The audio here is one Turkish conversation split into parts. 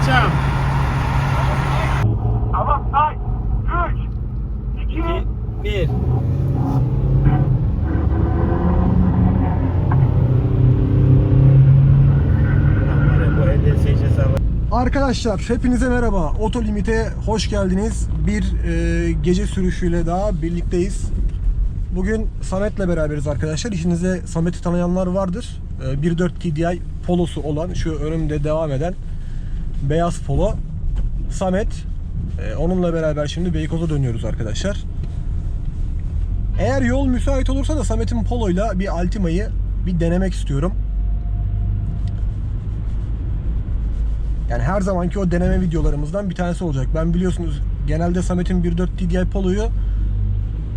alacağım. Tamam say. 3, 2, 2, 1. Bu EDS hesabı. Arkadaşlar hepinize merhaba. Oto Limit'e hoş geldiniz. Bir e, gece sürüşüyle daha birlikteyiz. Bugün Samet'le beraberiz arkadaşlar. İçinizde Samet'i tanıyanlar vardır. E, 1.4 TDI polosu olan şu önümde devam eden beyaz polo. Samet. E, onunla beraber şimdi Beykoz'a dönüyoruz arkadaşlar. Eğer yol müsait olursa da Samet'in poloyla bir Altima'yı bir denemek istiyorum. Yani her zamanki o deneme videolarımızdan bir tanesi olacak. Ben biliyorsunuz genelde Samet'in 1.4 TDI Polo'yu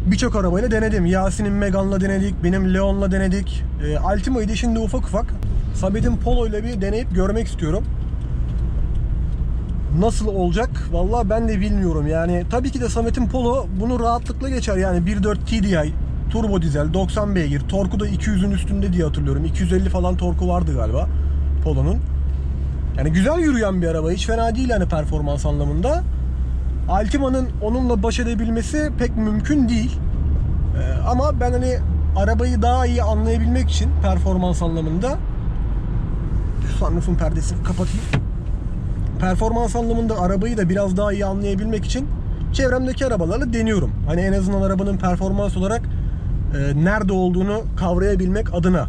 birçok arabayla denedim. Yasin'in Megane'la denedik, benim Leon'la denedik. E, Altima'yı da şimdi ufak ufak Samet'in Polo'yla bir deneyip görmek istiyorum. Nasıl olacak? Vallahi ben de bilmiyorum. Yani tabii ki de Samet'in Polo bunu rahatlıkla geçer. Yani 1.4 TDI, turbo dizel, 90 beygir, torku da 200'ün üstünde diye hatırlıyorum. 250 falan torku vardı galiba Polo'nun. Yani güzel yürüyen bir araba. Hiç fena değil yani performans anlamında. Altima'nın onunla baş edebilmesi pek mümkün değil. Ee, ama ben hani arabayı daha iyi anlayabilmek için performans anlamında şu sunroof'un perdesini kapatayım. Performans anlamında arabayı da biraz daha iyi anlayabilmek için çevremdeki arabalarla deniyorum. Hani en azından arabanın performans olarak e, nerede olduğunu kavrayabilmek adına.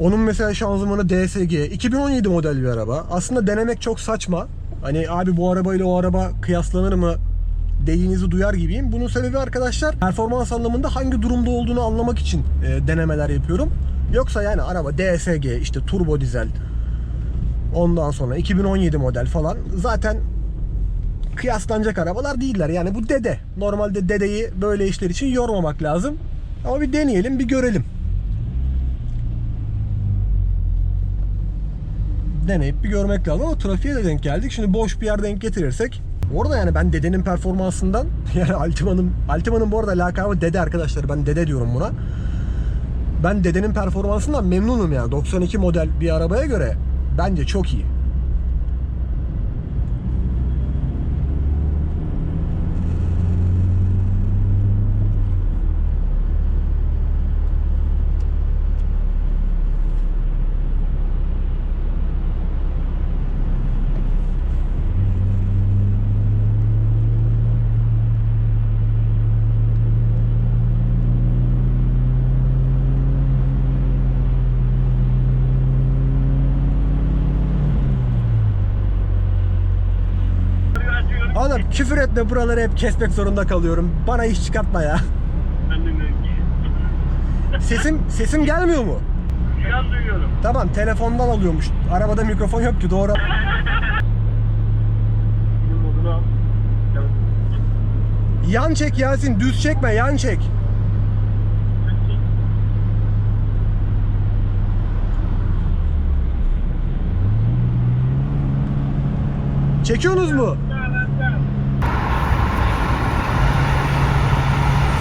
Onun mesela şanzımanı DSG. 2017 model bir araba. Aslında denemek çok saçma. Hani abi bu arabayla o araba kıyaslanır mı dediğinizi duyar gibiyim. Bunun sebebi arkadaşlar performans anlamında hangi durumda olduğunu anlamak için e, denemeler yapıyorum. Yoksa yani araba DSG işte turbo dizel ondan sonra 2017 model falan zaten kıyaslanacak arabalar değiller. Yani bu dede. Normalde dedeyi böyle işler için yormamak lazım. Ama bir deneyelim, bir görelim. deneyip bir görmek lazım ama trafiğe de denk geldik. Şimdi boş bir yer denk getirirsek Orada yani ben dedenin performansından yani Altima'nın Altima'nın bu arada lakabı dede arkadaşlar. Ben dede diyorum buna. Ben dedenin performansından memnunum yani. 92 model bir arabaya göre bence çok iyi. Oğlum küfür etme buraları hep kesmek zorunda kalıyorum. Bana iş çıkartma ya. Sesim sesim gelmiyor mu? Biraz duyuyorum. Tamam telefondan alıyormuş. Arabada mikrofon yok ki doğru. Yan çek Yasin düz çekme yan çek. Çekiyorsunuz mu?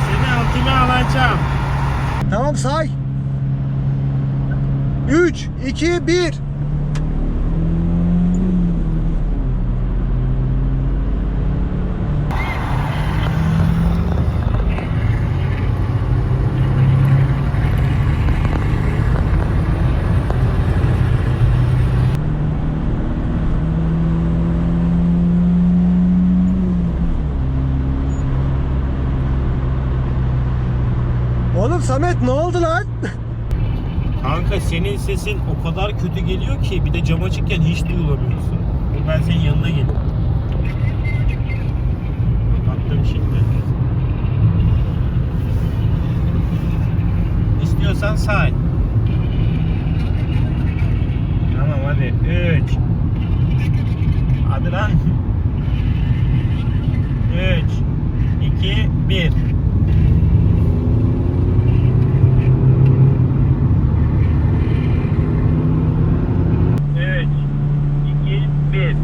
Seni altına alacağım. Tamam say. 3, 2, 1. Oğlum Samet ne oldu lan? Kanka senin sesin o kadar kötü geliyor ki bir de cam açıkken hiç duyulamıyorsun. Ben senin yanına geleyim. Kapattım şimdi. İstiyorsan say. Tamam hadi. 3 Hadi lan. 3 2 1 3, 2, 1.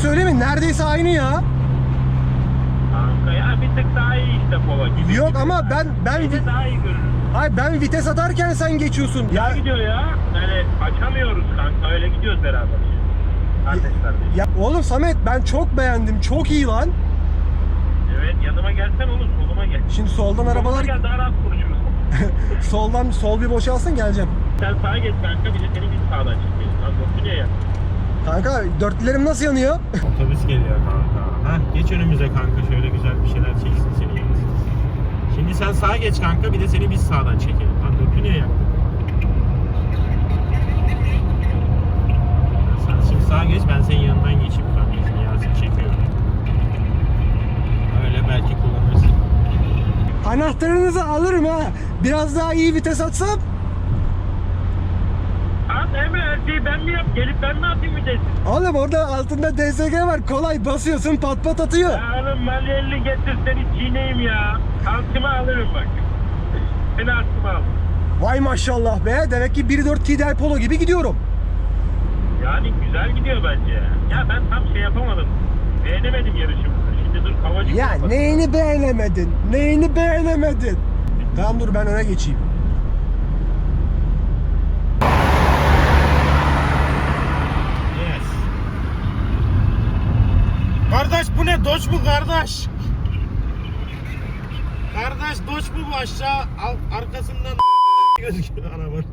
söyleyeyim mi? Neredeyse aynı ya. Kanka ya bir tık daha iyi işte Polo gibi. Yok ama ben ben Yine daha iyi görünür. Hayır ben vites atarken sen geçiyorsun. Ya Ya gidiyor ya. Yani açamıyoruz kanka öyle gidiyoruz beraber. Kardeşler de. ya oğlum Samet ben çok beğendim. Çok iyi lan. Evet yanıma gelsen oğlum soluma gel. Şimdi soldan Soluma arabalar gel daha rahat konuşuruz. soldan sol bir boşalsın geleceğim. Sen sağa geç kanka bir de seni biz sağdan çekelim. Lan Botsu'ya ya. Kanka dörtlülerim nasıl yanıyor? Otobüs geliyor kanka. Heh, geç önümüze kanka şöyle güzel bir şeyler çeksin seni. Şimdi sen sağa geç kanka bir de seni biz sağdan çekelim. Lan dörtü niye yaktın? Sen şimdi sağa geç ben senin yanından geçeyim kanka. Şimdi Yasin çekiyor. Öyle belki kullanırsın. Anahtarınızı alırım ha. Biraz daha iyi vites atsam. Her şeyi ben mi yap? Gelip ben ne yapayım de? Oğlum orada altında DSG var. Kolay basıyorsun pat pat atıyor. Ya oğlum malyelli getir seni çiğneyim ya. Altıma alırım bak. Seni altıma al. Vay maşallah be. Demek ki 1.4 TDI Polo gibi gidiyorum. Yani güzel gidiyor bence. Ya ben tam şey yapamadım. Beğenemedim yarışımızı. Şimdi dur kavacık Ya yapalım. neyini beğenemedin? Neyini beğenemedin? Tamam dur ben öne geçeyim. Yes. Kardeş bu ne? Doç mu kardeş? Kardeş doç mu bu aşağı? Al, arkasından gözüküyor arabanın.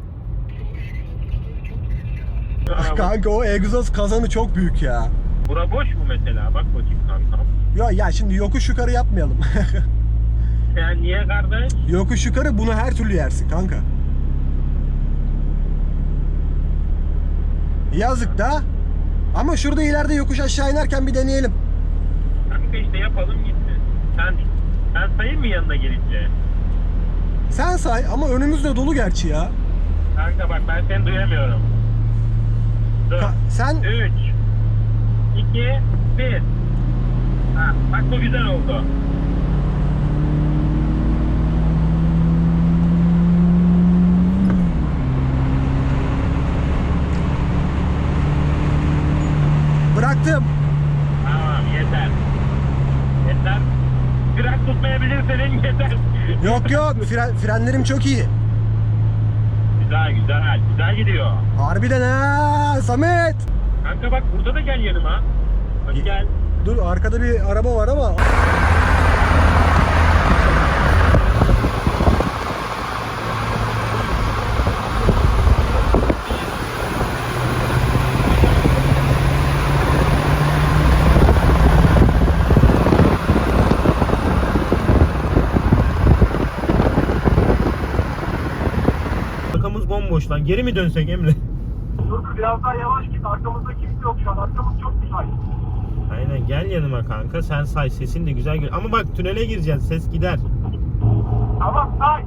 Araba. Kanka o egzoz kazanı çok büyük ya. Bura boş mu mesela? Bak bakayım kankam. Ya ya şimdi yokuş yukarı yapmayalım. Sen niye kardeş? yokuş yukarı bunu her türlü yersin kanka. Yazık da. Ama şurada ileride yokuş aşağı inerken bir deneyelim. Kanka işte yapalım gitsin. Sen, sen sayayım mı yanına gelince? Sen say ama önümüzde dolu gerçi ya. Kanka bak ben seni duyamıyorum. Dur. Ka- sen 3 2 1 Ha, bak bu güzel oldu. Yok yok fren, frenlerim çok iyi. Güzel güzel. Güzel gidiyor. Harbiden ha Samet. Kanka bak burada da gel yanıma. Bak gel. Dur arkada bir araba var ama. Lan. Geri mi dönsek Emre? Dur biraz daha yavaş git. Arkamızda kimse yok şu an. Arkamız çok güzel. Aynen gel yanıma kanka. Sen say sesin de güzel geliyor. Ama bak tünele gireceğiz. Ses gider. Tamam say.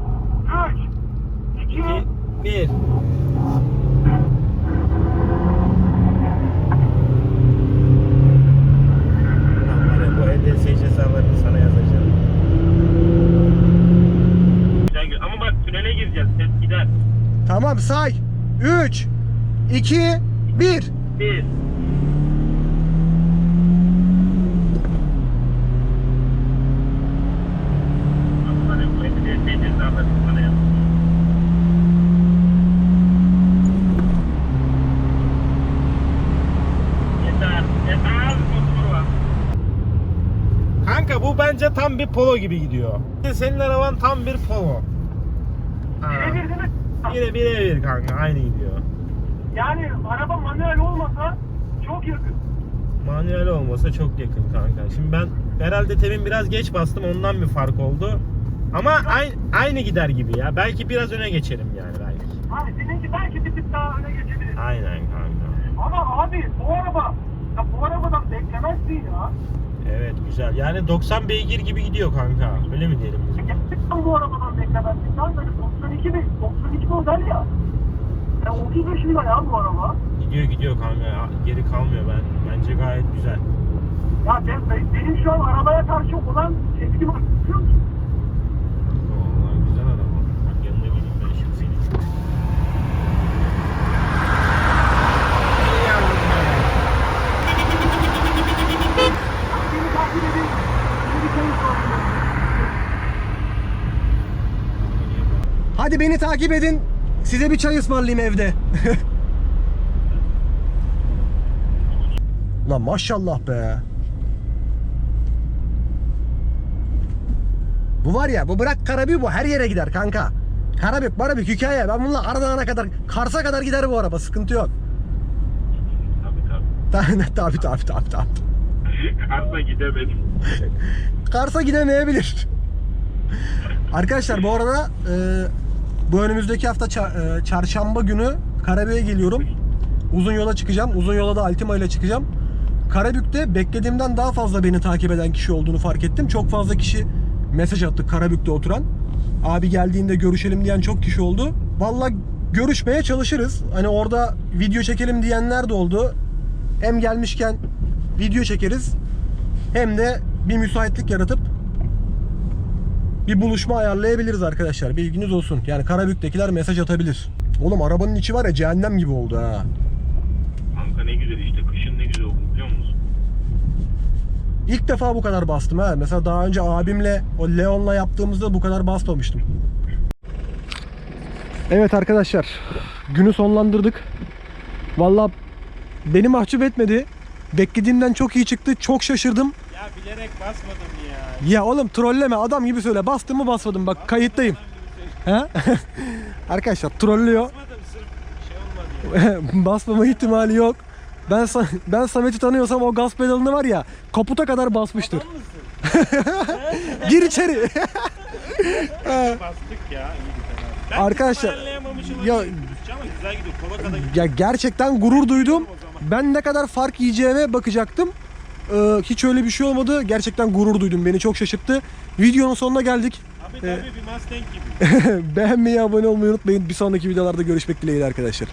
3 2 2 1 Bu EDS hesaplarını sana yazacağım. Güzel gidiyor. Ama bak tünele gireceğiz. Ses gider. Tamam say. 3 2 1 1 Yeter. Yeter. Motoru var. Kanka bu bence tam bir polo gibi gidiyor. Senin araban tam bir polo. Ha. Yine birebir kanka aynı gidiyor. Yani araba manuel olmasa çok yakın. Manuel olmasa çok yakın kanka. Şimdi ben herhalde temin biraz geç bastım ondan bir fark oldu. Ama aynı, aynı gider gibi ya. Belki biraz öne geçerim yani belki. Hani seninki belki bir tık daha öne geçebilir. Aynen kanka. Ama abi bu araba ya bu arabadan beklemezsin ya. Evet güzel. Yani 90 beygir gibi gidiyor kanka. Öyle mi diyelim biz? Gerçekten bu arabadan beklemezsin. Sen böyle 92 mi? 92 model ya. Ya 35 lira ya bu araba. Gidiyor gidiyor kanka. ya. Geri kalmıyor ben. Bence gayet güzel. Ya ben, benim şu an arabaya karşı olan tepki var. Biliyor musun? Vallahi güzel araba. Bak yanına geleyim ben şimdi senin. Hadi beni takip edin. Size bir çay ısmarlayayım evde. Lan maşallah be. Bu var ya bu bırak Karabük bu her yere gider kanka. Karabük Marabük hikaye. Ben bununla Ardahan'a kadar Kars'a kadar gider bu araba sıkıntı yok. Tabii tabii. tabi tabi tabi tabi. Kars'a gidemedim. Kars'a gidemeyebilir. Arkadaşlar bu arada e, bu önümüzdeki hafta e, çarşamba günü Karabük'e geliyorum. Uzun yola çıkacağım. Uzun yola da Altima ile çıkacağım. Karabük'te beklediğimden daha fazla beni takip eden kişi olduğunu fark ettim. Çok fazla kişi mesaj attı Karabük'te oturan. Abi geldiğinde görüşelim diyen çok kişi oldu. Vallahi görüşmeye çalışırız. Hani orada video çekelim diyenler de oldu. Hem gelmişken video çekeriz hem de bir müsaitlik yaratıp bir buluşma ayarlayabiliriz arkadaşlar. Bilginiz olsun. Yani Karabük'tekiler mesaj atabilir. Oğlum arabanın içi var ya cehennem gibi oldu ha. Kanka ne güzel işte. Kışın ne güzel oldu biliyor musun? İlk defa bu kadar bastım ha. Mesela daha önce abimle o Leon'la yaptığımızda bu kadar basmamıştım. Evet arkadaşlar. Günü sonlandırdık. Valla beni mahcup etmedi. Beklediğimden çok iyi çıktı. Çok şaşırdım. Ya bilerek basmadım ya. Ya oğlum trolleme adam gibi söyle. Bastım mı basmadım. Bak kayıttayım. He? arkadaşlar trollüyor. Basmadım sırf şey olmadı ya. Basmama ihtimali yok. Ben Sa- ben Samet'i tanıyorsam o gaz pedalını var ya kaputa kadar basmıştır. Mısın? Gir içeri. Bastık ya. iyi bir fena. Arkadaşlar, ya- olabilirim. Ama güzel gidiyor. Kola kadar gidiyor. ya gerçekten gurur duydum. Ben ne kadar fark yiyeceğime bakacaktım. Ee, hiç öyle bir şey olmadı. Gerçekten gurur duydum. Beni çok şaşırttı. Videonun sonuna geldik. Abi tabii bir Mustang gibi. Beğenmeyi, abone olmayı unutmayın. Bir sonraki videolarda görüşmek dileğiyle arkadaşlar.